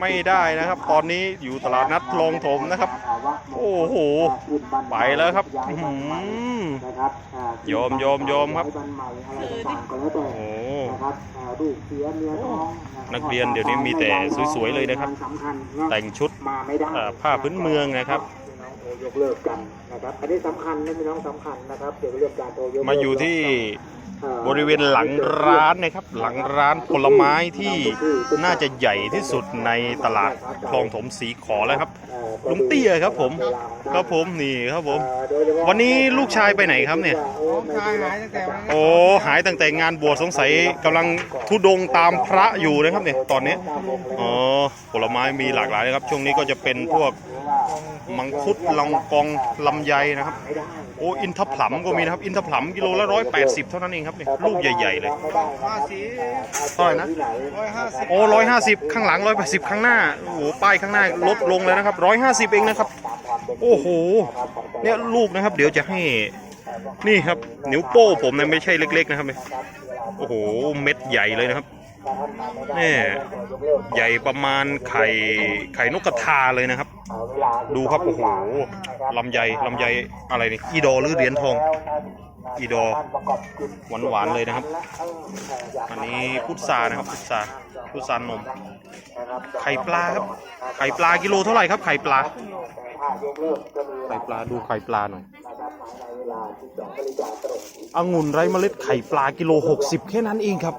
ไม่ได้นะครับ ตอนนี้อยู่ตลาดนัดคลองถมนะครับ โอ้โห ไปแล้วครับอื้อหือยอมยอมยอมครับ โอ้นักเรียนเดี๋ยวนี้มีแต่สวยๆเลยนะครับ แต่งชุดมาไม่ได้เอ่อผ้าพื้นเมืองนะครับโทรยกเลิกกันนะครับ อันนี้สำคัญนะพี่น้องสำคัญนะครับเกี่ยวกับเรื่องการโทรยกเลิกมาอยู่ที่เอ่อ บริเวณหลังร้านนะครับ หลังร้านผลไม้ที่น่าจะใหญ่ที่สุดในตลาดคลองถมสีขอแล้วครับเอ่อลุงเตี้ยครับผมครับผมนี่ครับผมเอ่อโดยเฉพาะวันนี้ลูกชายไปไหนครับเนี่ยชายหายตั้งแต่วันโอ้หายตั้งแต่งานบวชสงสัยกำลังทุดงตามพระอยู่นะครับเนี่ยตอนนี้อ๋อผลไม้มีหลากหลายนะครับ ช่วงนี้ก็จะเป็นพวก มังคุดลองกองลำไยนะครับ โอ้อินทผลัมก็มีนะครับ อินทผลัมกิโลละร้อยแปดสิบเท่านั้นเองครับเนี่ยลูกใหญ่ ๆ เลยห้าสิเท่าไหร่นะร้อยห้าสิบโอ้ร้อยห้าสิบข้างหลังร้อยแปดสิบข้างหน้าโอ้โหป้ายข้างหน้าลดลงเลยนะครับร้อยห้าสิบเองนะครับ โอ้โหเนี่ยลูกนะครับ เดี๋ยวจะให้นี่ครับ นิ้วโป้ผมเนี่ยไม่ใช่เล็ก ๆ นะครับเนี่ยโอ้โหเม็ดใหญ่เลยนะครับ นี่ใหญ่ประมาณไข่ไข่นกกระทาเลยนะครับ ดูครับโอ้โหลำไยลำไยอะไรนี่อีดอหรือเหรียญทองอีดอหวานๆเลยนะครับ อันนี้พุทรานะครับพุทราพุทรานม ไข่ปลาครับ ไข่ปลากิโลเท่าไหร่ครับไข่ปลา ไข่ปลาดูไข่ปลาหน่อยองุ่นไร้เมล็ดไข่ปลากิโล60แค่นั้นเองครับ